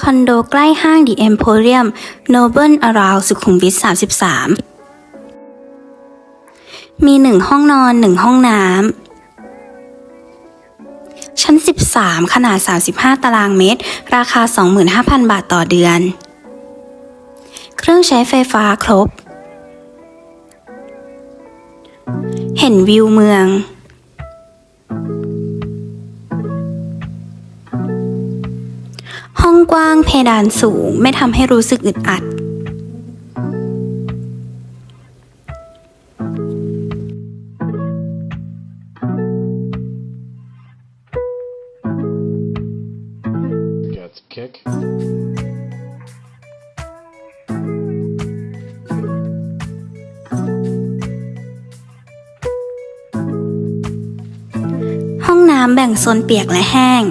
คอนโดใกล้ห้าง The Emporium Noble Around สุขุมวิท 33 มีหนึ่งห้องนอนหนึ่งห้องน้ำ ชั้น 13 ขนาด 35 ตารางเมตร ราคา 25,000 บาทต่อเดือน เครื่องใช้ไฟฟ้าครบ เห็นวิวเมือง องกว้างเพดานสูงไม่ทำให้รู้สึกอึดอัด Got the kick. ห้องน้ำแบ่งโซนเปียกและแห้ง